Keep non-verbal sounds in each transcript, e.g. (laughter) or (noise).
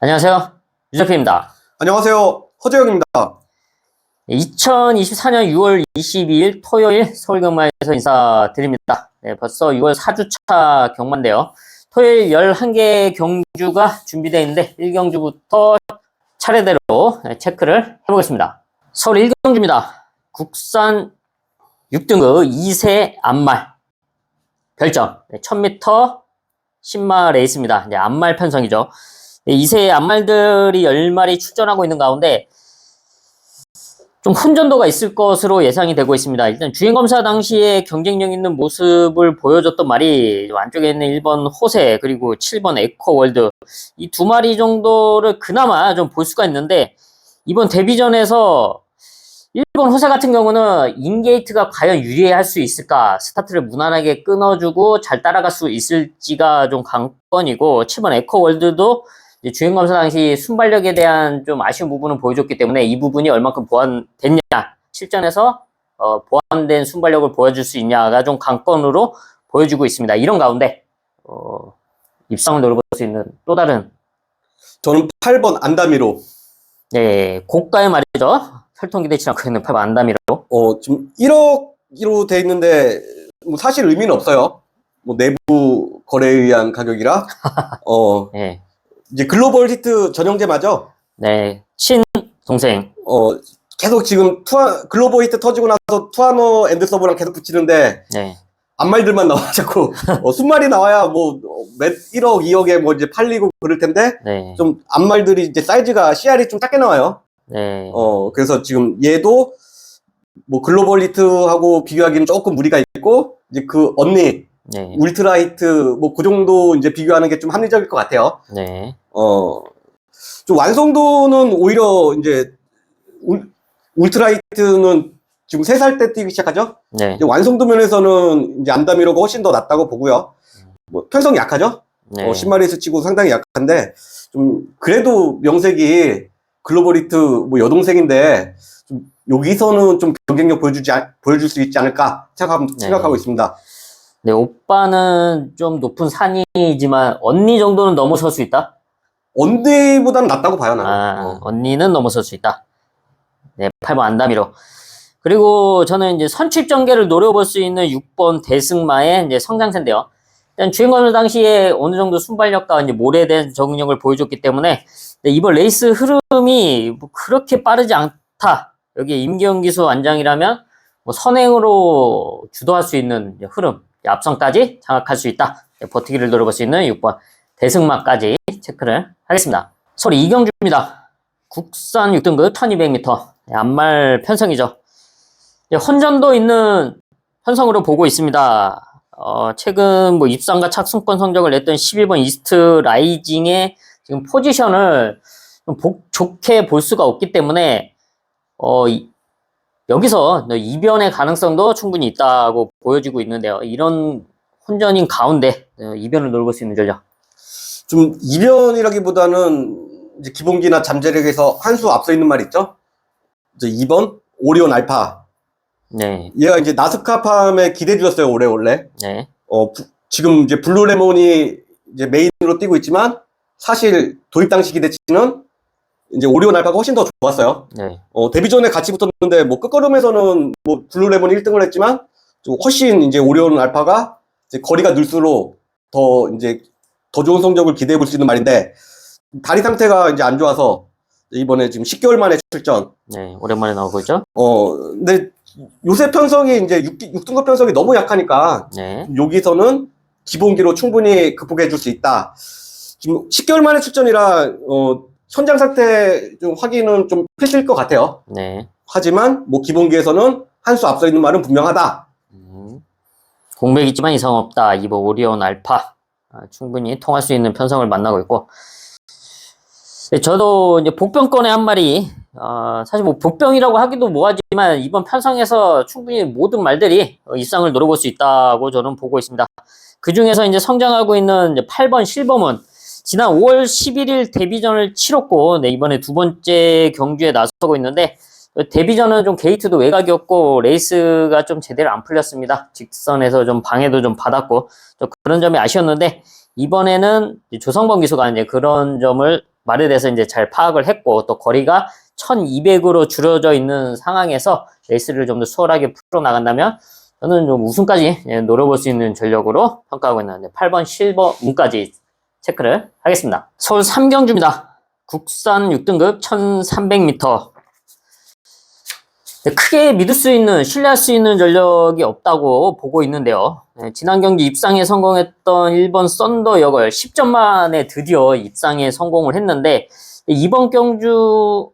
안녕하세요. 유저피입니다. 안녕하세요. 허재영입니다. 2024년 6월 22일 토요일 서울 경마에서 인사드립니다. 네, 벌써 6월 4주차 경마인데요. 토요일 11개 경주가 준비되어 있는데 1경주부터 차례대로 네, 체크를 해보겠습니다. 서울 1경주입니다. 국산 6등급 2세 암말 별점 네, 1000m 10마 레이스입니다. 이제 암말 편성이죠. 네, 2세 암말들이 10마리 출전하고 있는 가운데 좀 혼전도가 있을 것으로 예상이 되고 있습니다. 일단 주행검사 당시에 경쟁력 있는 모습을 보여줬던 말이 안쪽에 있는 1번 호세 그리고 7번 에코월드 이 두 마리 정도를 그나마 좀 볼 수가 있는데 이번 데뷔전에서 1번 호세 같은 경우는 인게이트가 과연 유리할 수 있을까 스타트를 무난하게 끊어주고 잘 따라갈 수 있을지가 좀 관건이고 7번 에코월드도 주행 검사 당시 순발력에 대한 좀 아쉬운 부분을 보여줬기 때문에 이 부분이 얼만큼 보완됐냐 실전에서 어, 보완된 순발력을 보여줄 수 있냐가 좀 관건으로 보여주고 있습니다. 이런 가운데 어, 입상을 노려볼 수 있는 또 다른 저는 8번 안다미로. 네, 고가의 말이죠. 혈통 기 대치 않고 있는 8번 안다미로 어, 지금 1억으로 돼 있는데 뭐 사실 의미는 없어요. 뭐 내부 거래에 의한 가격이라. (laughs) 어, 네, 이제 글로벌 히트 전형제 맞아. 네, 친 동생 어, 계속 지금 투아 글로벌 히트 터지고 나서 투아노 앤드 서브랑 계속 붙이는데 네, 앞말들만 나와 자꾸 (laughs) 어, 순말이 나와야 뭐 몇 1억, 2억에 뭐 이제 팔리고 그럴 텐데 네, 좀 앞말들이 이제 사이즈가 CR이 좀 작게 나와요. 네, 어, 그래서 지금 얘도 뭐 글로벌 히트하고 비교하기는 조금 무리가 있고, 이제 그 언니, 네, 울트라 히트, 뭐 그 정도 이제 비교하는 게 좀 합리적일 것 같아요. 네, 어, 좀 완성도는 오히려 이제 울, 울트라 히트는 지금 3살 때 뛰기 시작하죠? 네, 이제 완성도 면에서는 이제 안다미로가 훨씬 더 낫다고 보고요. 뭐 편성이 약하죠? 네, 어, 10마리에서 치고 상당히 약한데, 좀, 그래도 명색이 글로벌 히트 뭐 여동생인데, 좀 여기서는 좀 경쟁력 보여주지, 않- 보여줄 수 있지 않을까 생각, 생각하고 있습니다. 네, 오빠는 좀 높은 산이지만 언니 정도는 넘어설 수 있다. 언데이보다는 낫다고 봐요, 나는. 아, 어. 언니는 넘어설 수 있다. 네, 8번 안다미로. 그리고 저는 이제 선취입 전개를 노려볼 수 있는 6번 대승마의 이제 성장세인데요. 일단 주행거는 당시에 어느 정도 순발력과 이제 대한 적응력을 보여줬기 때문에 네, 이번 레이스 흐름이 뭐 그렇게 빠르지 않다. 여기 임기영 기수 완장이라면 뭐 선행으로 주도할 수 있는 흐름, 앞선까지 장악할 수 있다. 네, 버티기를 노려볼 수 있는 6번 대승마까지 체크를 하겠습니다. 서울 이경주입니다. 국산 6등급 1200m. 안말 편성이죠. 예, 혼전도 있는 편성으로 보고 있습니다. 어, 최근 뭐 입상과 착승권 성적을 냈던 11번 이스트 라이징의 지금 포지션을 좀 복- 좋게 볼 수가 없기 때문에 어, 이- 여기서 이변의 가능성도 충분히 있다고 보여지고 있는데요. 이런 혼전인 가운데 어, 이변을 노려볼 수 있는 전략. 좀 이변이라기보다는 이제 기본기나 잠재력에서 한 수 앞서 있는 말 있죠? 이제 2번 오리온 알파. 네, 얘가 이제 나스카팜에 기대주였어요, 올해 원래. 네, 어, 부- 지금 이제 블루레몬이 이제 메인으로 뛰고 있지만 사실 도입 당시 기대치는 이제 오리온 알파가 훨씬 더 좋았어요. 네, 어, 데뷔 전에 같이 붙었는데 뭐 끝걸음에서는 뭐 블루레몬이 1등을 했지만 좀 훨씬 이제 오리온 알파가 이제 거리가 늘수록 더 이제 더 좋은 성적을 기대해 볼 수 있는 말인데 다리 상태가 이제 안 좋아서 이번에 지금 10개월 만에 출전. 네, 오랜만에 나오고 있죠. 어, 근데 요새 편성이 이제 6, 6등급 편성이 너무 약하니까 네, 여기서는 기본기로 충분히 극복해 줄 수 있다. 지금 10개월 만에 출전이라 어, 현장 상태 좀 확인은 좀 필수일 것 같아요. 네. 하지만 뭐 기본기에서는 한 수 앞서 있는 말은 분명하다. 음. 공백 있지만 이상 없다. 이번 오리온 알파 아, 충분히 통할 수 있는 편성을 만나고 있고 네, 저도 이제 복병권의 한 마리 어, 사실 뭐 복병이라고 하기도 뭐하지만 이번 편성에서 충분히 모든 말들이 어, 입상을 노려볼 수 있다고 저는 보고 있습니다. 그 중에서 이제 성장하고 있는 이제 8번 실버문 지난 5월 11일 데뷔전을 치렀고 네, 이번에 두 번째 경주에 나서고 있는데 데뷔전은 좀 게이트도 외곽이었고 레이스가 좀 제대로 안 풀렸습니다. 직선에서 좀 방해도 좀 받았고 좀 그런 점이 아쉬웠는데 이번에는 조성범 기수가 이제 그런 점을 말에 대해서 이제 잘 파악을 했고 또 거리가 1200으로 줄어져 있는 상황에서 레이스를 좀 더 수월하게 풀어 나간다면 저는 좀 우승까지 예, 노려볼 수 있는 전력으로 평가하고 있는데 8번 실버 운까지 체크를 하겠습니다. 서울 3경주입니다. 국산 6등급 1300m. 크게 믿을 수 있는, 신뢰할 수 있는 전력이 없다고 보고 있는데요. 네, 지난 경기 입상에 성공했던 1번 썬더 역을 10점 만에 드디어 입상에 성공을 했는데, 이번 경주가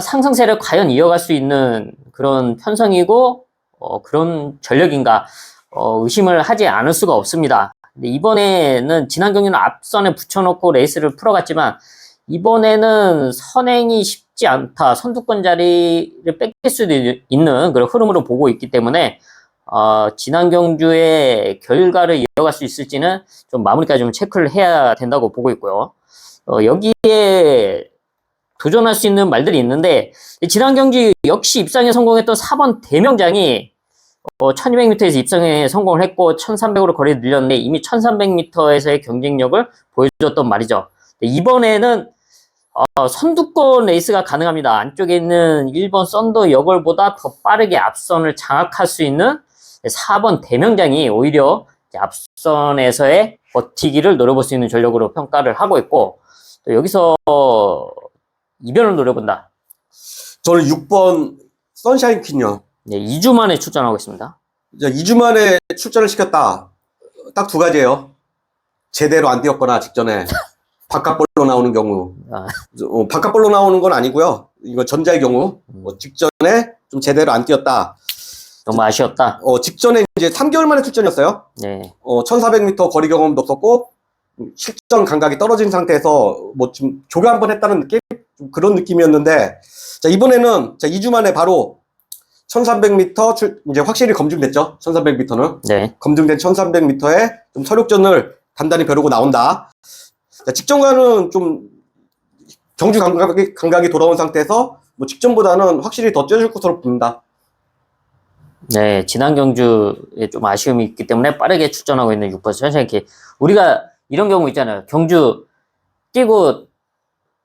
상승세를 과연 이어갈 수 있는 그런 편성이고, 어, 그런 전력인가, 어, 의심을 하지 않을 수가 없습니다. 근데 이번에는 지난 경기는 앞선에 붙여놓고 레이스를 풀어갔지만, 이번에는 선행이 쉽지 않다. 선두권 자리를 뺏길 수도 있는 그런 흐름으로 보고 있기 때문에 어, 지난 경주의 결과를 이어갈 수 있을지는 좀 마무리까지 좀 체크를 해야 된다고 보고 있고요. 어, 여기에 도전할 수 있는 말들이 있는데 지난 경주 역시 입상에 성공했던 4번 대명장이 어, 1200m에서 입상에 성공을 했고 1300으로 거리를 늘렸는데 이미 1300m에서의 경쟁력을 보여줬던 말이죠. 이번에는 어, 선두권 레이스가 가능합니다. 안쪽에 있는 1번 썬더 여걸보다 더 빠르게 앞선을 장악할 수 있는 4번 대명장이 오히려 앞선에서의 버티기를 노려볼 수 있는 전력으로 평가를 하고 있고 또 여기서 이변을 노려본다. 저는 6번 선샤인 퀸요. 네, 2주 만에 출전하고 있습니다. 이제 2주 만에 출전을 시켰다. 딱 두 가지예요. 제대로 안 뛰었거나 직전에 (laughs) 바깥볼로 나오는 경우. 아, 어, 바깥볼로 나오는 건 아니고요. 이거 전자의 경우 뭐 직전에 좀 제대로 안 뛰었다. 너무 아쉬웠다. 어, 직전에 이제 3개월 만에 출전이었어요. 네, 어, 1400m 거리 경험도 없었고 실전 감각이 떨어진 상태에서 뭐 좀 조교 한 번 했다는 느낌? 좀 그런 느낌이었는데 자, 이번에는 자, 2주 만에 바로 1300m 출, 이제 확실히 검증됐죠. 1300m는 네, 검증된 1300m에 좀 서력전을 단단히 벼르고 나온다. 자, 직전과는 좀 경주 감각이, 감각이 돌아온 상태에서 뭐 직전보다는 확실히 더 뛰어줄 것으로 보인다. 네, 지난 경주에 좀 아쉬움이 있기 때문에 빠르게 출전하고 있는 6번 선생님. 우리가 이런 경우 있잖아요. 경주 뛰고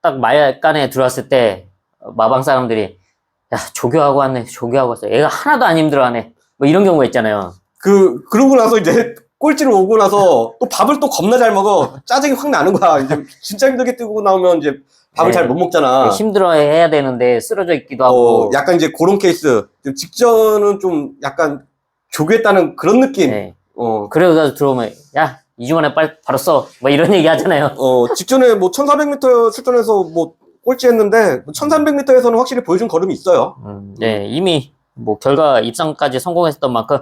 딱 말간에 들어왔을 때 마방 사람들이 야 조교하고 왔네, 조교하고 왔어. 애가 하나도 안 힘들어하네. 뭐 이런 경우가 있잖아요. 그, 그러고 나서 이제 꼴찌를 오고 나서 또 밥을 또 겁나 잘 먹어. 짜증이 확 나는 거야. 이제 진짜 힘들게 뛰고 나오면 이제 밥을 네. 잘 못 먹잖아. 힘들어해야 되는데 쓰러져 있기도 어, 하고. 약간 이제 그런 케이스. 직전은 좀 약간 조교했다는 그런 느낌. 네. 어, 그러다 들어오면 야 이주 만에 빨리 바로 써. 뭐 이런 얘기 하잖아요. 어, 직전에 뭐 1400m 출전해서 뭐 꼴찌 했는데 1300m에서는 확실히 보여준 걸음이 있어요. 음, 네, 이미 뭐 결과 입상까지 성공했던 만큼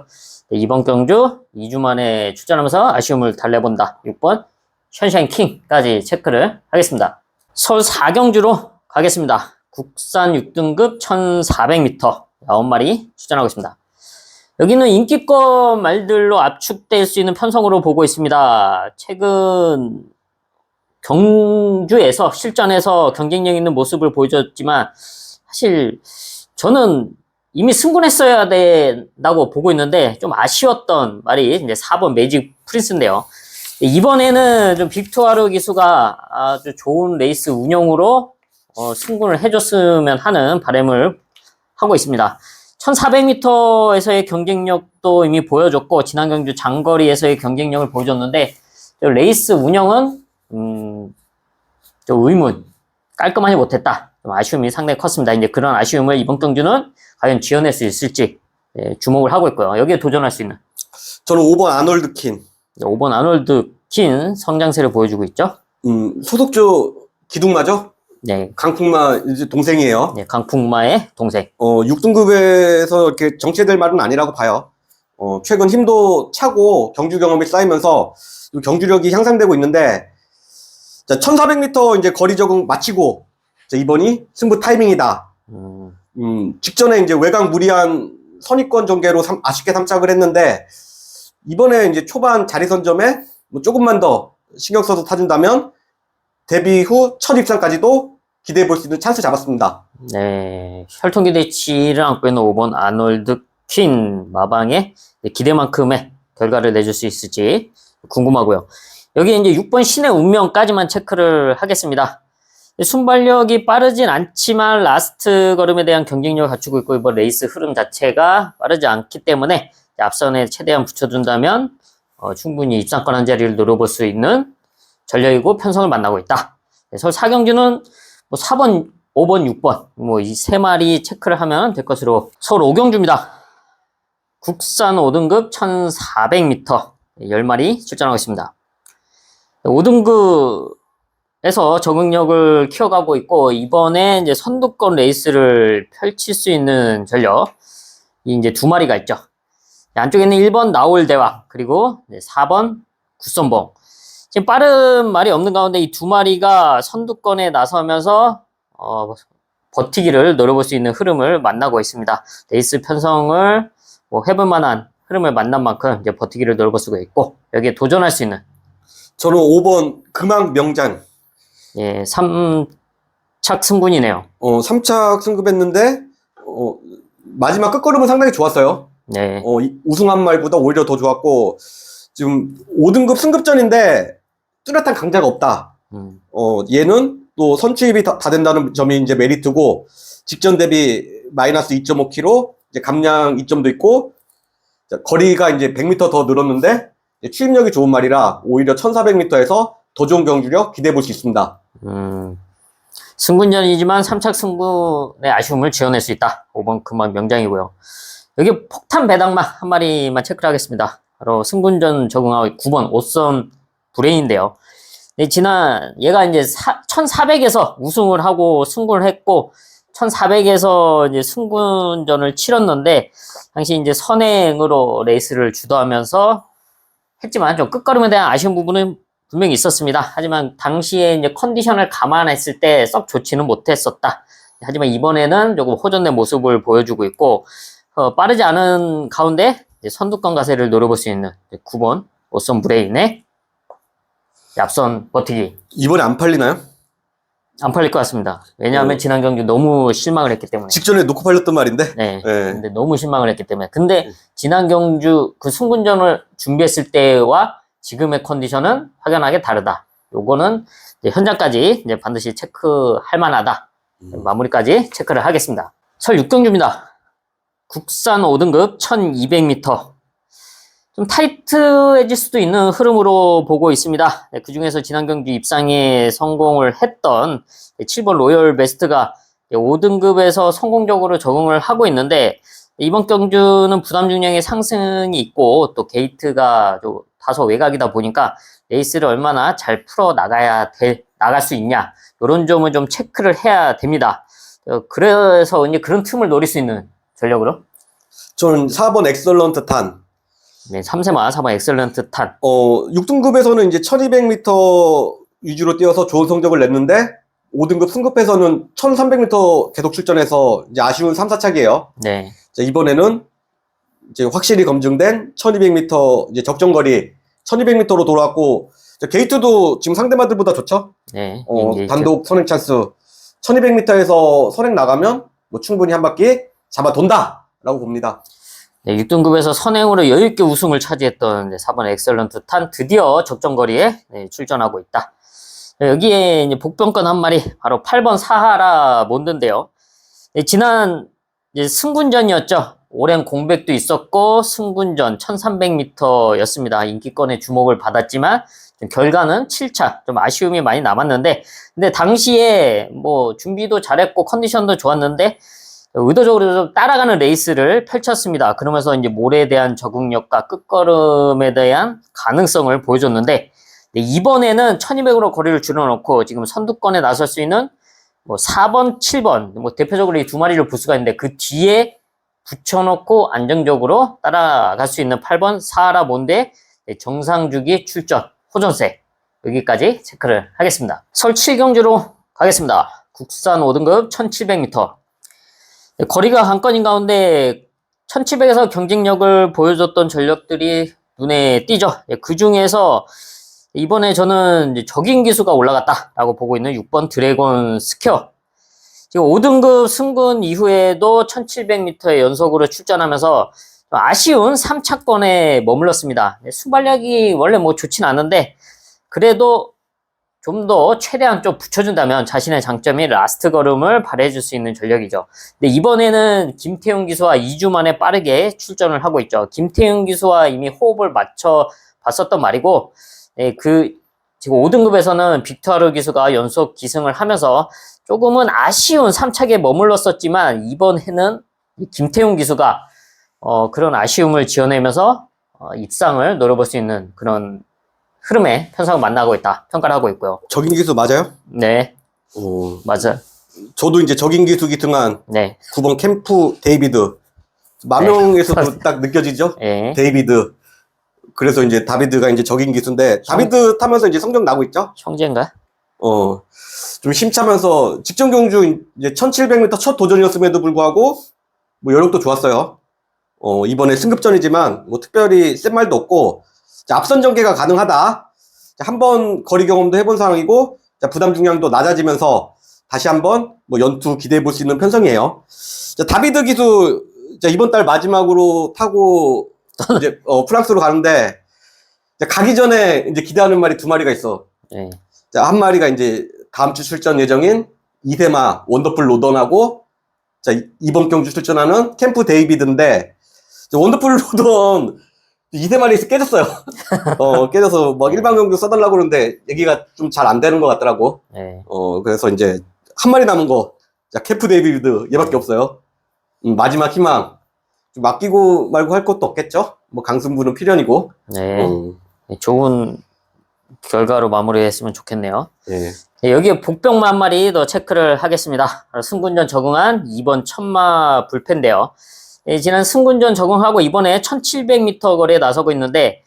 네, 이번 경주 2주 만에 출전하면서 아쉬움을 달래본다. 6번 션샤인 킹까지 체크를 하겠습니다. 서울 4경주로 가겠습니다. 국산 6등급 1400m 9마리 출전하고 있습니다. 여기는 인기권 말들로 압축될 수 있는 편성으로 보고 있습니다. 최근 경주에서 실전에서 경쟁력 있는 모습을 보여줬지만 사실 저는 이미 승분했어야 된다고 보고 있는데 좀 아쉬웠던 말이 이제 4번 매직 프린스인데요. 이번에는 좀 빅투아르 기수가 아주 좋은 레이스 운영으로 어, 승분을 해줬으면 하는 바람을 하고 있습니다. 1400m에서의 경쟁력도 이미 보여줬고 지난 경주 장거리에서의 경쟁력을 보여줬는데 저 레이스 운영은 음, 좀 의문 깔끔하지 못했다. 좀 아쉬움이 상당히 컸습니다. 이제 그런 아쉬움을 이번 경주는 과연 지어낼 수 있을지 예, 주목을 하고 있고요. 여기에 도전할 수 있는 저는 5번 아놀드 킨. 5번 아놀드 킨 성장세를 보여주고 있죠. 음, 소속주 기둥마죠? 네, 강풍마 이제 동생이에요. 네, 강풍마의 동생. 어, 6등급에서 이렇게 정체될 말은 아니라고 봐요. 어, 최근 힘도 차고 경주 경험이 쌓이면서 이 경주력이 향상되고 있는데 자, 1400m 이제 거리 적응 마치고 자, 이번이 승부 타이밍이다. 음, 음, 직전에 이제 외곽 무리한 선입권 전개로 삼- 아쉽게 삼착을 했는데 이번에 이제 초반 자리 선점에 뭐 조금만 더 신경 써서 타준다면 데뷔 후 첫 입상까지도 기대해 볼 수 있는 찬스 잡았습니다. 네, 혈통 기 대치를 안고 있는 5번 아놀드 퀸 마방의 기대만큼의 결과를 내줄 수 있을지 궁금하고요. 여기 이제 6번 신의 운명까지만 체크를 하겠습니다. 순발력이 빠르진 않지만 라스트 걸음에 대한 경쟁력을 갖추고 있고 이번 레이스 흐름 자체가 빠르지 않기 때문에 앞선에 최대한 붙여준다면 어, 충분히 입상권 한 자리를 노려볼 수 있는 전력이고 편성을 만나고 있다. 네, 서울 4경주는 뭐 4번, 5번, 6번 뭐 이 세 마리 체크를 하면 될 것으로 서울 5경주입니다. 국산 5등급 1400m 10마리 출전하고 있습니다. 5등급에서 적응력을 키워가고 있고 이번에 이제 선두권 레이스를 펼칠 수 있는 전력 이 이제 두 마리가 있죠. 안쪽에는 1번 나올 대왕 그리고 이제 4번 구선봉 지금 빠른 말이 없는 가운데 이 두 마리가 선두권에 나서면서 어, 버티기를 노려볼 수 있는 흐름을 만나고 있습니다. 레이스 편성을 뭐 해볼 만한 흐름을 만난 만큼 이제 버티기를 노려볼 수가 있고 여기에 도전할 수 있는 저는 5번 금왕 명장. 예, 3착 승군이네요. 어, 3착 승급했는데, 어, 마지막 끝걸음은 상당히 좋았어요. 네. 어, 이- 우승한 말보다 오히려 더 좋았고, 지금 5등급 승급전인데, 뚜렷한 강자가 없다. 음, 어, 얘는 또 선취입이 다, 다 된다는 점이 이제 메리트고, 직전 대비 마이너스 2.5km, 이제 감량 2점도 있고, 자, 거리가 이제 100m 더 늘었는데, 추임력이 좋은 말이라, 오히려 1400m에서 더 좋은 경주력 기대해 볼 수 있습니다. 음. 승군전이지만 3착 승군의 아쉬움을 지어낼 수 있다. 5번 금방 명장이고요. 여기 폭탄 배당만 한 마리만 체크를 하겠습니다. 바로 승군전 적응하고 9번 오선 브레인인데요. 네, 지난 얘가 이제 1400에서 우승을 하고 승군을 했고 1400에서 이제 승군전을 치렀는데 당시 이제 선행으로 레이스를 주도하면서 했지만 좀 끝걸음에 대한 아쉬운 부분은 분명히 있었습니다. 하지만 당시에 이제 컨디션을 감안했을 때 썩 좋지는 못했었다. 하지만 이번에는 조금 호전된 모습을 보여주고 있고 어, 빠르지 않은 가운데 선두권 가세를 노려볼 수 있는 9번 오선 브레인의 앞선 버티기 이번에 안 팔리나요? 안 팔릴 것 같습니다. 왜냐하면 오. 지난 경기 너무 실망을 했기 때문에. 직전에 놓고 팔렸던 말인데, 네. 네. 근데 너무 실망을 했기 때문에. 근데 음. 지난 경주 그 승군전을 준비했을 때와 지금의 컨디션은 확연하게 다르다. 요거는 이제 현장까지 이제 반드시 체크할 만하다. 마무리까지 체크를 하겠습니다. 설 6경주입니다. 국산 5등급 1200m. 좀 타이트해질 수도 있는 흐름으로 보고 있습니다. 그 중에서 지난 경주 입상에 성공을 했던 7번 로열 베스트가 5등급에서 성공적으로 적응을 하고 있는데 이번 경주는 부담 중량의 상승이 있고 또 게이트가 좀 다소 외곽이다 보니까 레이스를 얼마나 잘 풀어 나가야 될 나갈 수 있냐 이런 점을 좀 체크를 해야 됩니다. 어, 그래서 이제 그런 틈을 노릴 수 있는 전력으로 저는 4번 엑설런트 탄. 네, 3세마 4번 엑셀런트 탄 어, 6등급에서는 이제 1200m 위주로 뛰어서 좋은 성적을 냈는데, 5등급 승급해서는 1300m 계속 출전해서 이제 아쉬운 3, 4착이에요. 네, 이번에는 이제 확실히 검증된 1200m 이제 적정거리 1200m로 돌아왔고, 저 게이트도 지금 상대마들보다 좋죠? 네, 어, 단독 선행 찬스. 1200m에서 선행 나가면 뭐 충분히 한 바퀴 잡아 돈다! 라고 봅니다. 네, 6등급에서 선행으로 여유있게 우승을 차지했던 네, 4번 엑셀런트 탄 드디어 적정거리에 네, 출전하고 있다. 네, 여기에 복병권 한 마리, 바로 8번 사하라 몬드인데요. 네, 지난 승군전이었죠. 오랜 공백도 있었고, 승군전 1300m 였습니다. 인기권에 주목을 받았지만, 좀 결과는 7차, 좀 아쉬움이 많이 남았는데, 근데 당시에 뭐 준비도 잘했고, 컨디션도 좋았는데, 의도적으로 좀 따라가는 레이스를 펼쳤습니다. 그러면서 이제 모래에 대한 적응력과 끝걸음에 대한 가능성을 보여줬는데 네, 이번에는 1200으로 거리를 줄여놓고 지금 선두권에 나설 수 있는 뭐 4번, 7번 뭐 대표적으로 이 두 마리를 볼 수가 있는데 그 뒤에 붙여놓고 안정적으로 따라갈 수 있는 8번 사하라 몬데 네, 정상주기 출전 호전세 여기까지 체크를 하겠습니다. 설 7경주로 가겠습니다. 국산 5등급 1700m 네, 거리가 관건인 가운데 1700에서 경쟁력을 보여줬던 전력들이 눈에 띄죠. 그 중에서 이번에 저는 적인 기수가 올라갔다라고 보고 있는 6번 드래곤 스퀘어. 지금 5등급 승군 이후에도 1700m의 연속으로 출전하면서 좀 아쉬운 3차권에 머물렀습니다. 네, 순발력이 원래 뭐 좋진 않은데 그래도 좀 더 최대한 좀 붙여준다면 자신의 장점인 라스트 걸음을 발휘해줄 수 있는 전력이죠. 근데 이번에는 김태훈 기수와 2주 만에 빠르게 출전을 하고 있죠. 김태훈 기수와 이미 호흡을 맞춰 봤었던 말이고, 네, 그, 지금 5등급에서는 빅토르 기수가 연속 기승을 하면서 조금은 아쉬운 3차기에 머물렀었지만, 이번에는 이 김태훈 기수가, 어, 그런 아쉬움을 지어내면서, 어, 입상을 노려볼 수 있는 그런 흐름의 편성을 만나고 있다. 평가를 하고 있고요. 적인 기수 맞아요? 네, 어, 맞아요. 저도 이제 적인 기수 기승한 네, 9번 캠프 데이비드 마명에서도 딱 느껴지죠? 예, 데이비드 그래서 이제 다비드가 이제 적인 기수인데 다비드 타면서 이제 성적 나고 있죠? 형제인가? 어, 좀 심차면서 직전 경주 이제 1700m 첫 도전이었음에도 불구하고 뭐 여력도 좋았어요. 어, 이번에 승급전이지만 뭐 특별히 센 말도 없고 자, 앞선 전개가 가능하다. 한 번 거리 경험도 해본 상황이고 자, 부담 중량도 낮아지면서 다시 한번 뭐 연투 기대해 볼 수 있는 편성이에요. 자, 다비드 기수 자, 이번 달 마지막으로 타고 (laughs) 이제 어, 프랑스로 가는데 자, 가기 전에 이제 기대하는 말이 두 마리가 있어. 예, 자, 한 마리가 이제 다음 주 출전 예정인 이세마 원더풀 로던하고 자, 이- 이번 경주 출전하는 캠프 데이비드인데 저 원더풀 로던 이세마리에서 깨졌어요. (laughs) 어, 깨져서 막 일반 경주 써달라고 그러는데 얘기가 좀 잘 안 되는 것 같더라고. 예. 어, 그래서 이제 한 마리 남은 거. 자, 캠프 데이비드 얘밖에 없어요. 음, 마지막 희망. 좀 맡기고 말고 할 것도 없겠죠? 뭐 강승부는 필연이고. 네. 어, 좋은 결과로 마무리했으면 좋겠네요. 예. 네, 여기에 복병만 한 마리 더 체크를 하겠습니다. 승군전 적응한 2번 천마 불패인데요. 예, 지난 승군전 적응하고 이번에 1700m 거리에 나서고 있는데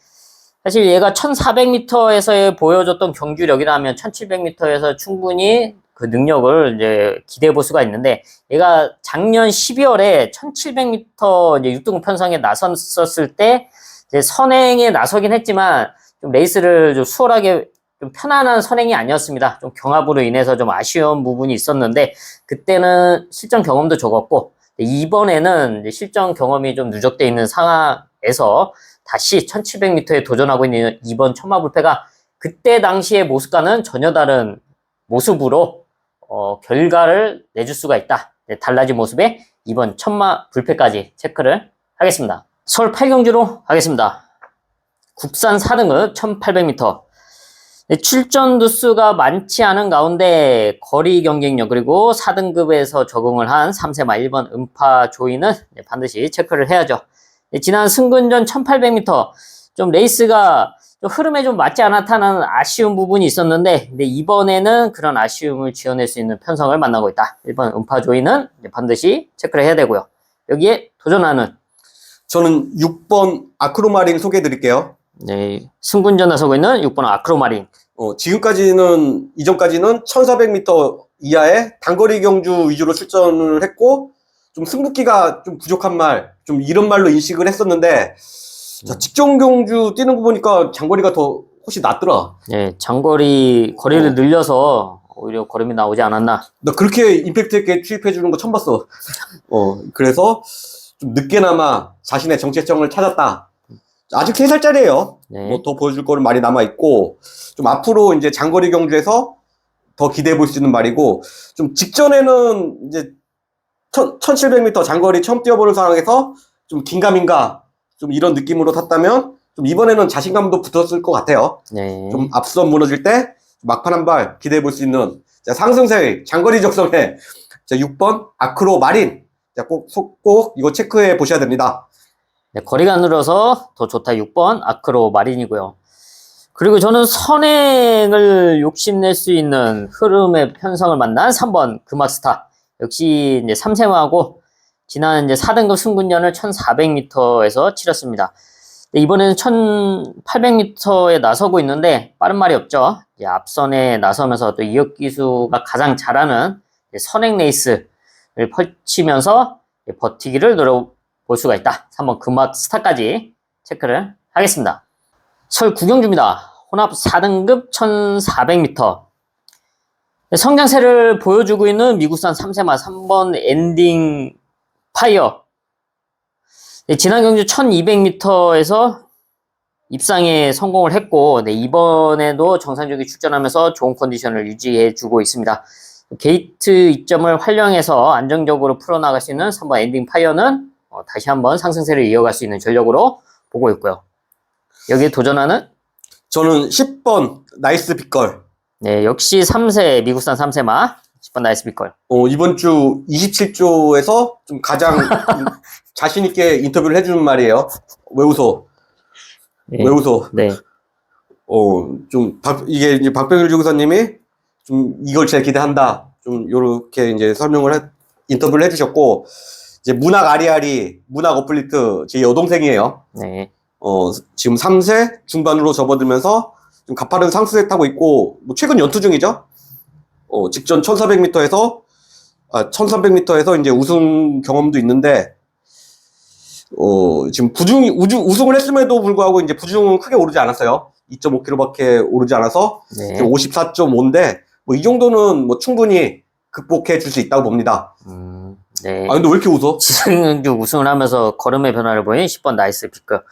사실 얘가 1400m에서의 보여줬던 경주력이라면 1700m에서 충분히 그 능력을 이제 기대해 볼 수가 있는데 얘가 작년 12월에 1700m 이제 6등 편성에 나섰을 때 이제 선행에 나서긴 했지만 좀 레이스를 좀 수월하게 좀 편안한 선행이 아니었습니다. 좀 경합으로 인해서 좀 아쉬운 부분이 있었는데 그때는 실전 경험도 적었고 이번에는 실전 경험이 좀 누적돼 있는 상황에서 다시 1700m에 도전하고 있는 이번 천마불패가 그때 당시의 모습과는 전혀 다른 모습으로 어, 결과를 내줄 수가 있다. 네, 달라진 모습에 이번 천마 불패까지 체크를 하겠습니다. 서울 8경주로 가겠습니다. 국산 4등급 1800m. 네, 출전 두수가 많지 않은 가운데 거리 경쟁력 그리고 4등급에서 적응을 한 3세마 1번 음파 조이는 네, 반드시 체크를 해야죠. 네, 지난 승근전 1800m 좀 레이스가 좀 흐름에 좀 맞지 않았다는 아쉬운 부분이 있었는데 근데 이번에는 그런 아쉬움을 지어낼 수 있는 편성을 만나고 있다. 1번 음파 조이는 네, 반드시 체크를 해야 되고요. 여기에 도전하는 저는 6번 아크로마린 소개해 드릴게요. 네, 승군전 나서고 있는 6번 아크로마린 어, 지금까지는, 이전까지는 1400m 이하의 단거리 경주 위주로 출전을 했고, 좀 승부기가 좀 부족한 말, 좀 이런 말로 인식을 했었는데, 자, 직전 경주 뛰는 거 보니까 장거리가 더 훨씬 낫더라. 네, 장거리 거리를 어. 늘려서 오히려 걸음이 나오지 않았나. 나 그렇게 임팩트 있게 투입해 주는 거 처음 봤어. (laughs) 어, 그래서 좀 늦게나마 자신의 정체성을 찾았다. 아직 3살짜리예요 네, 뭐 더 보여줄 거는 많이 남아 있고 좀 앞으로 이제 장거리 경주에서 더 기대해 볼 수 있는 말이고 좀 직전에는 이제 1700m 장거리 처음 뛰어보는 상황에서 좀 긴가민가 좀 이런 느낌으로 탔다면 좀 이번에는 자신감도 붙었을 것 같아요. 네, 좀 앞선 무너질 때 막판 한 발 기대해 볼 수 있는 자, 상승세 장거리 적성에 자, 6번 아크로 마린 자, 꼭, 속- 꼭 이거 체크해 보셔야 됩니다. 네, 거리가 늘어서 더 좋다. 6번 아크로 마린이고요. 그리고 저는 선행을 욕심낼 수 있는 흐름의 편성을 만난 3번 금악스타. 역시 이제 3세마하고 지난 이제 4등급 승군전을 1400m에서 치렀습니다. 네, 이번에는 1800m에 나서고 있는데 빠른 말이 없죠. 앞선에 나서면서 또 이혁 기수가 가장 잘하는 선행 레이스를 펼치면서 버티기를 노려 볼 수가 있다. 3번 금악 스타까지 체크를 하겠습니다. 설 구경주입니다. 혼합 4등급 1400m. 성장세를 보여주고 있는 미국산 3세마 3번 엔딩 파이어. 네, 지난 경주 1200m에서 입상에 성공을 했고 네, 이번에도 정상적인 출전하면서 좋은 컨디션을 유지해 주고 있습니다. 게이트 이점을 활용해서 안정적으로 풀어나갈 수 있는 3번 엔딩 파이어는 어, 다시 한번 상승세를 이어갈 수 있는 전력으로 보고 있고요. 여기에 도전하는 저는 10번 나이스 빅걸. 네, 역시 3세 미국산 3세마 10번 나이스 빅걸. 어, 이번 주 27조에서 좀 가장 좀 (laughs) 자신 있게 인터뷰를 해주는 말이에요. 왜 웃어? 네. 왜 웃어? 네. 어, 좀, 박, 이게 이제 박병일 주구사님이 좀 이걸 제일 기대한다. 좀 요렇게 이제 설명을 해, 인터뷰를 해주셨고, 이제 문학 아리아리, 문학 어플리트 제 여동생이에요. 네. 어, 지금 3세 중반으로 접어들면서 좀 가파른 상승세 타고 있고, 뭐 최근 연투 중이죠? 어, 직전 1400m에서, 아, 1300m에서 이제 우승 경험도 있는데, 어, 지금 부중, 우주, 우승을 했음에도 불구하고 이제 부중은 크게 오르지 않았어요. 2.5km밖에 오르지 않아서 네. 54.5인데, 뭐 이 정도는 뭐 충분히 극복해 줄 수 있다고 봅니다. 음, 네. 아, 근데 왜 이렇게 웃어? 지상주 우승을 하면서 걸음의 변화를 보인 10번 나이스 빅걸.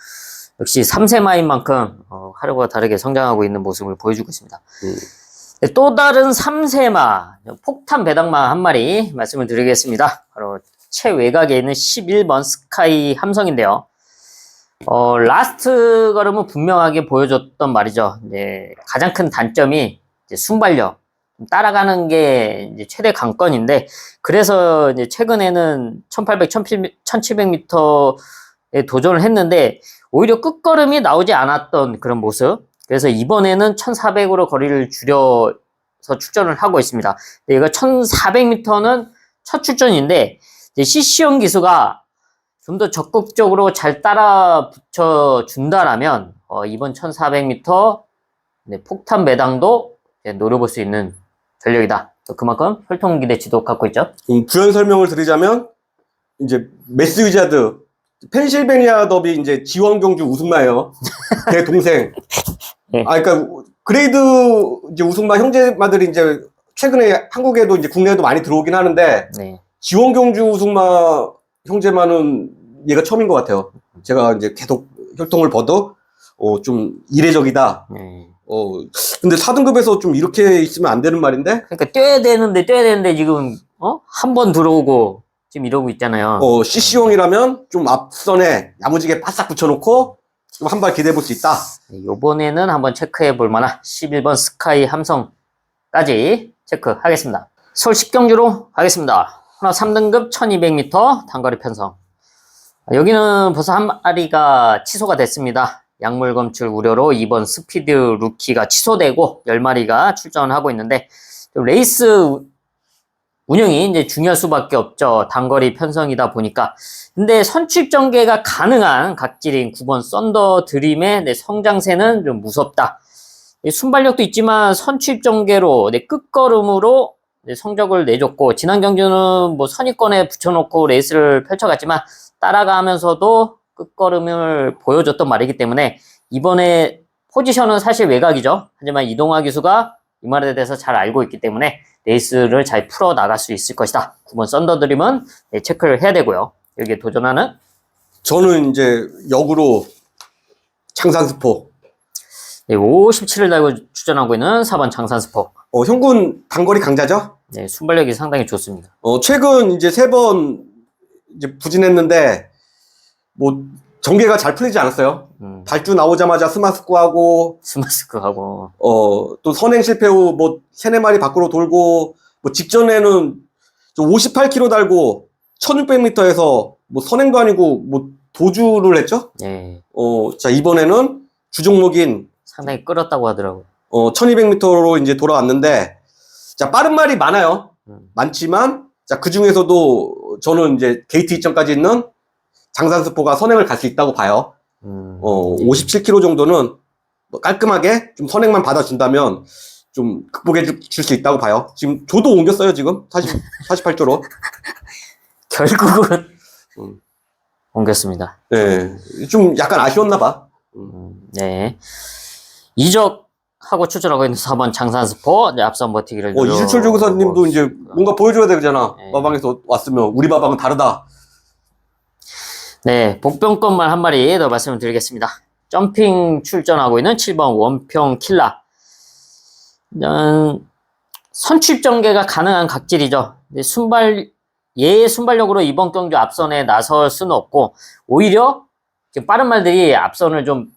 역시 3세 마인 만큼 어, 하루가 다르게 성장하고 있는 모습을 보여주고 있습니다. 음. 네, 또 다른 3세마, 폭탄 배당마 한 마리 말씀을 드리겠습니다. 바로 최외곽에 있는 11번 스카이 함성인데요. 어, 라스트 걸음은 분명하게 보여줬던 말이죠. 이제 가장 큰 단점이 이제 순발력. 따라가는 게 이제 최대 관건인데, 그래서 이제 최근에는 1800, 1700m에 도전을 했는데, 오히려 끝걸음이 나오지 않았던 그런 모습. 그래서 이번에는 1400으로 거리를 줄여서 출전을 하고 있습니다. 이거 1400m는 첫 출전인데, CC형 기수가 좀 더 적극적으로 잘 따라 붙여 준다라면, 어, 이번 1400m 네, 폭탄 이제 노려볼 수 있는 전력이다. 또 그만큼 혈통 기대치도 갖고 있죠. 좀 부연 설명을 드리자면 이제 메스 위자드 펜실베니아 더비 이제 지원 경주 우승마예요. (laughs) 제 동생. 예. 아 그러니까 그레이드 이제 우승마 형제마들이 이제 최근에 한국에도 이제 국내에도 많이 들어오긴 하는데 네. 지원 경주 우승마 형제만은 얘가 처음인 것 같아요. 제가 이제 계속 혈통을 봐도 어, 좀 이례적이다. 네. 어, 근데 4등급에서 좀 이렇게 있으면 안 되는 말인데 그러니까 뛰어야 되는데 뛰어야 되는데 지금 어? 한 번 들어오고 지금 이러고 있잖아요. 어, CC용이라면 좀 앞선에 야무지게 바싹 붙여놓고 좀 한 발 기대해 볼 수 있다. 네, 요번에는 한번 체크해 볼 만한 11번 스카이 함성까지 체크하겠습니다. 서울 10경주로 가겠습니다. 하나 3등급 1200m 단거리 편성. 여기는 벌써 한 마리가 취소가 됐습니다. 약물 검출 우려로 이번 스피드 루키가 취소되고 10마리가 출전하고 있는데 좀 레이스 운영이 이제 중요할 수밖에 없죠. 단거리 편성이다 보니까. 근데 선취입 전개가 가능한 각질인 9번 썬더 드림의 내 성장세는 좀 무섭다. 이 순발력도 있지만 선취입 전개로 내 끝걸음으로 내 성적을 내줬고 지난 경주는 뭐 선입권에 붙여놓고 레이스를 펼쳐갔지만 따라가면서도 끝걸음을 보여줬던 말이기 때문에 이번에 포지션은 사실 외곽이죠. 하지만 이동화 기수가 이 말에 대해서 잘 알고 있기 때문에 레이스를 잘 풀어 나갈 수 있을 것이다. 9번 썬더드림은 네, 체크를 해야 되고요. 여기에 도전하는 저는 이제 역으로 창산스포. 네, 57을 달고 출전하고 있는 4번 장산스포. 어, 형군 단거리 강자죠? 네, 순발력이 상당히 좋습니다. 어, 최근 이제 세 번 이제 부진했는데 뭐 전개가 잘 풀리지 않았어요. 음, 발주 나오자마자 스마스코하고 스마스크 하고 어, 또 선행 실패 후 뭐 세네 마리 밖으로 돌고 뭐 직전에는 58km 달고 1600m에서 뭐 선행도 아니고 뭐 도주를 했죠? 네, 어, 자, 이번에는 주종목인 상당히 끌었다고 하더라고 요. 어, 1200m로 이제 돌아왔는데 자, 빠른 말이 많아요. 음. 많지만 자, 그 중에서도 저는 이제 게이트 이점까지 있는 장산스포가 선행을 갈 수 있다고 봐요. 음, 어, 57km 정도는 뭐 깔끔하게 좀 선행만 받아준다면 좀 극복해 줄 수 있다고 봐요. 지금 조도 옮겼어요, 지금. 40, 48조로. (laughs) (laughs) 결국은 음. 옮겼습니다. 네. 좀 약간 아쉬웠나 봐. 음, 네. 이적하고 출전하고 있는 4번 장산스포 네, 앞선 버티기를 어, 이수철 조교사님도 이제 뭔가 보여줘야 되잖아. 네. 마방에서 왔으면. 우리 마방은 다르다. 네, 복병권만 한 마리 더 말씀을 드리겠습니다. 점핑 출전하고 있는 7번 원평 킬라. 음, 선취입 전개가 가능한 각질이죠. 순발, 얘의 순발력으로 이번 경주 앞선에 나설 수는 없고, 오히려 빠른 말들이 앞선을 좀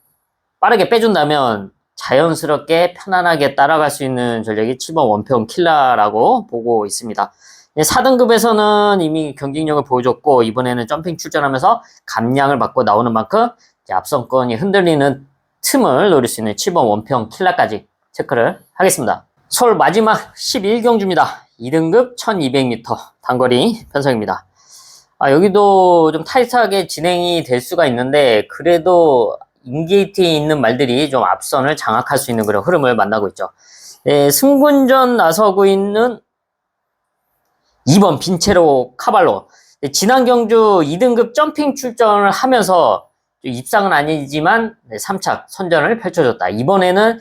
빠르게 빼준다면 자연스럽게 편안하게 따라갈 수 있는 전력이 7번 원평 킬라라고 보고 있습니다. 4등급에서는 이미 경쟁력을 보여줬고, 이번에는 점핑 출전하면서 감량을 받고 나오는 만큼 앞선권이 흔들리는 틈을 노릴 수 있는 7번 원평 킬라까지 체크를 하겠습니다. 서울 마지막 11경주입니다. 2등급 1200m 단거리 편성입니다. 아, 여기도 좀 타이트하게 진행이 될 수가 있는데, 그래도 인게이트에 있는 말들이 좀 앞선을 장악할 수 있는 그런 흐름을 만나고 있죠. 예, 승군전 나서고 있는 2번 빈체로 카발로. 예, 지난 경주 2등급 점핑 출전을 하면서 좀 입상은 아니지만 3착 선전을 펼쳐줬다. 이번에는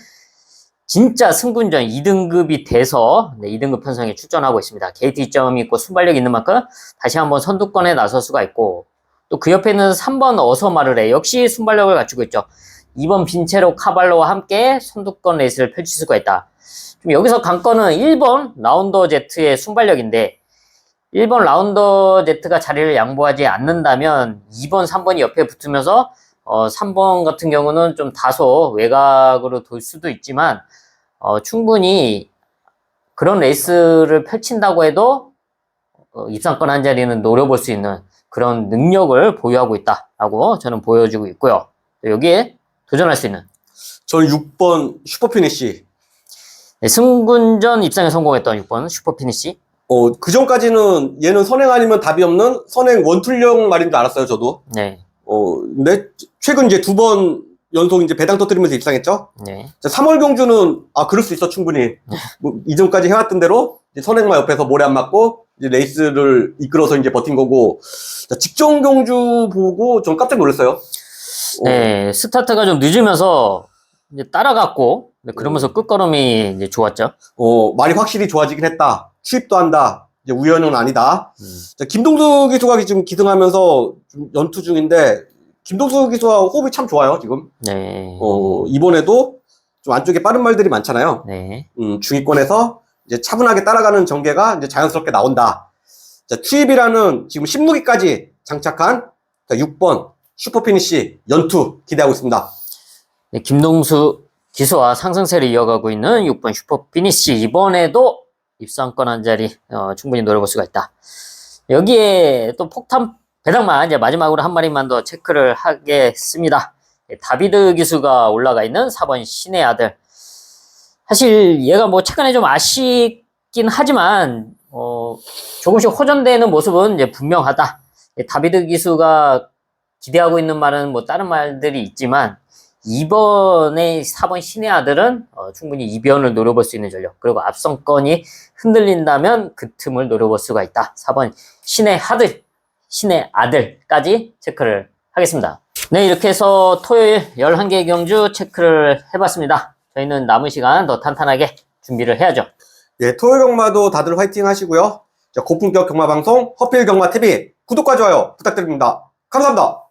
진짜 승군전 2등급이 돼서 2등급 편성에 출전하고 있습니다. 게이트 점이 있고 순발력이 있는 만큼 다시 한번 선두권에 나설 수가 있고 또 그 옆에는 3번 어서마르레 역시 순발력을 갖추고 있죠. 2번 빈체로 카발로와 함께 선두권 레이스를 펼칠 수가 있다. 좀 여기서 관건은 1번 라운더 제트의 순발력인데 1번 라운더 제트가 자리를 양보하지 않는다면 2번, 3번이 옆에 붙으면서 어, 3번 같은 경우는 좀 다소 외곽으로 돌 수도 있지만 어, 충분히 그런 레이스를 펼친다고 해도 어, 입상권 한 자리는 노려볼 수 있는 그런 능력을 보유하고 있다라고 저는 보여주고 있고요. 여기에 도전할 수 있는 저는 6번 슈퍼피니시. 네, 승군전 입상에 성공했던 6번 슈퍼피니시. 어, 그 전까지는 얘는 선행 아니면 답이 없는 선행 원툴령 말인 줄 알았어요, 저도. 네, 어, 근데 최근 이제 두 번 연속 이제 배당 터뜨리면서 입상했죠? 네, 자, 3월 경주는, 아, 그럴 수 있어, 충분히. 뭐, (laughs) 이전까지 해왔던 대로, 이제 선행만 옆에서 모래 안 맞고, 이제 레이스를 이끌어서 이제 버틴 거고, 자, 직전 경주 보고 좀 깜짝 놀랐어요. 어, 네, 스타트가 좀 늦으면서 이제 따라갔고 네, 그러면서 끝걸음이 이제 좋았죠. 어, 말이 확실히 좋아지긴 했다. 추입도 한다. 이제 우연은 아니다. 음. 자, 김동수 기수가 지금 기승하면서 좀 연투 중인데, 김동수 기수와 호흡이 참 좋아요, 지금. 네, 어, 이번에도 좀 안쪽에 빠른 말들이 많잖아요. 네, 음, 중위권에서 이제 차분하게 따라가는 전개가 이제 자연스럽게 나온다. 자, 투입이라는 지금 16위까지 장착한 자, 6번 슈퍼 피니시 연투 기대하고 있습니다. 네, 김동수 기수와 상승세를 이어가고 있는 6번 슈퍼 피니시 이번에도 입상권 한 자리 어, 충분히 노려볼 수가 있다. 여기에 또 폭탄 배당만 이제 마지막으로 한 마리만 더 체크를 하겠습니다. 네, 다비드 기수가 올라가 있는 4번 신의 아들. 사실 얘가 뭐 최근에 좀 아쉽긴 하지만 어, 조금씩 호전되는 모습은 이제 분명하다. 네, 다비드 기수가 기대하고 있는 말은 뭐 다른 말들이 있지만 이번에 4번 신의 아들은 어, 충분히 이변을 노려볼 수 있는 전력 그리고 앞선권이 흔들린다면 그 틈을 노려볼 수가 있다 4번 신의 아들 신의 아들까지 체크를 하겠습니다 네 이렇게 해서 토요일 11개 경주 체크를 해봤습니다 저희는 남은 시간 더 탄탄하게 준비를 해야죠 예, 토요일 경마도 다들 화이팅 하시고요. 자, 고품격 경마 방송 허필 경마 TV 구독과 좋아요 부탁드립니다. 감사합니다.